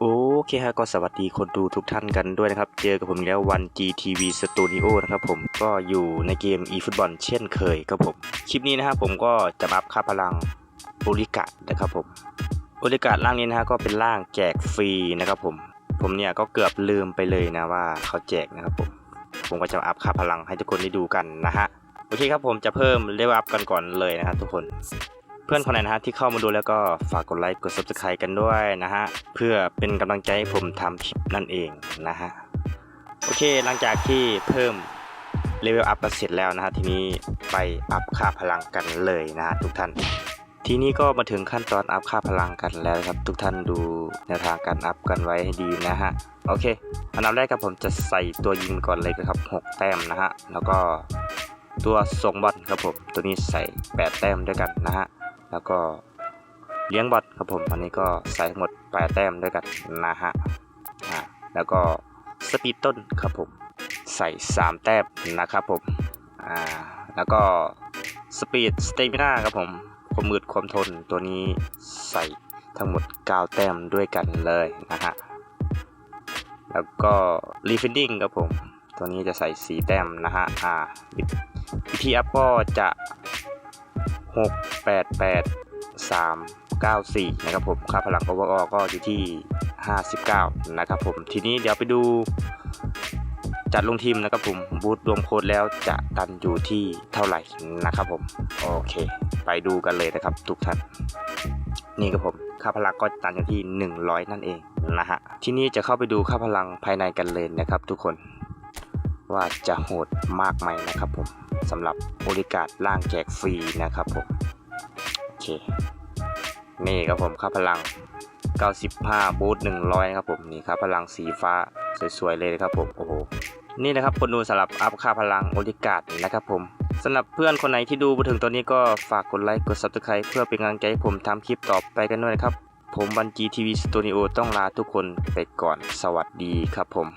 โอเคฮะก็สวัสดีคนดูทุกท่านกันด้วยนะครับ เจอกับผมแล้ววัน GTV Studio นะครับผมก็อยู่ในเกม eFootball เช่นเคยครับผม คลิปนี้นะฮะผมก็จะมาอัพค่าพลังโอริกะนะครับผมโอริกะร่างนี้นะฮะก็เป็นร่างแจกฟรีนะครับผม ผมเนี่ยก็เกือบลืมไปเลยนะว่าเขาแจกนะครับผม ผมก็จะมาอัพค่าพลังให้ทุกคนได้ดูกันนะฮะโอเคครับผมจะเพิ่มเลเวลอัพกันก่อนเลยนะครับทุกคน เพื่อนคนไหนนะฮะที่เข้ามาดูแล้วก็ฝากกดไลค์กด subscribe กันด้วยนะฮะเพื่อเป็นกำลังใจให้ผมทำคลิปนั่นเองนะฮะโอเคหลังจากที่เพิ่มเลเวลอัพกันเสร็จแล้วนะฮะทีนี้ไปอัพค่าพลังกันเลยนะฮะทุกท่าน ทีนี้ก็มาถึงขั้นตอนอัพค่าพลังกันแล้วครับ ทุกท่านดูแนวทางการอัพกันไว้ให้ดีนะฮะโอเค อันดับแรกครับผมจะใส่ตัวยิงก่อนเลยครับ 6 แต้มนะฮะแล้วก็ตัวส่งบอลครับผมตัวนี้ใส่ 8 แต้มด้วยกันนะฮะ แล้วก็เลี้ยงบอลครับผมอันนี้ก็ใส่ทั้งหมด8แต้มด้วยกันนะฮะอ่าแล้วก็สปีดต้นครับผมใส่ 3 แต้มนะครับผมอ่าแล้วก็สปีดสเตมิน่าครับผมความมืดความทนตัวนี้ใส่ทั้งหมด 9 แต้มด้วยกันเลยนะฮะแล้วก็รีฟินดิ้งครับผมตัวนี้จะใส่ 4 แต้มนะฮะอ่าวิธีอัพก็จะ 6 8 8 3 9 4 นะครับผมค่าพลัง overall ก็อยู่ที่ 59 นะครับผม ทีนี้เดี๋ยวไปดูจัดลงทีมนะครับผมบูธรวมโค้ดแล้วจะตันอยู่ที่เท่าไหร่นะครับผม โอเค ไปดูกันเลยนะครับ ทุกท่าน นี่ครับผมค่าพลังก็ตันอยู่ที่ 100 นั่นเองนะฮะ ทีนี้จะเข้าไปดูค่าพลังภายในกันเลยนะครับทุกคน ว่าจะโหดมากไหมนะครับผมสำหรับบริการล่างแจกฟรีนะครับผมโอเคนี่ครับผมค่าพลัง 95 บูท100ครับผมนี่ครับพลังสีฟ้าสวยๆเลยครับผมโอ้โหนี่นะครับคนดูสำหรับอัพค่าพลังโอลิกาดนะครับผมสำหรับเพื่อนคนไหนที่ดูมาถึงตอนนี้ก็ฝากกดไลค์กด subscribe เพื่อเป็นกำลังใจให้ผมทำคลิปต่อไปกันด้วยนะครับ ผมบันจีทีวีสตูดิโอต้องลาทุกคนไปก่อนสวัสดีครับผม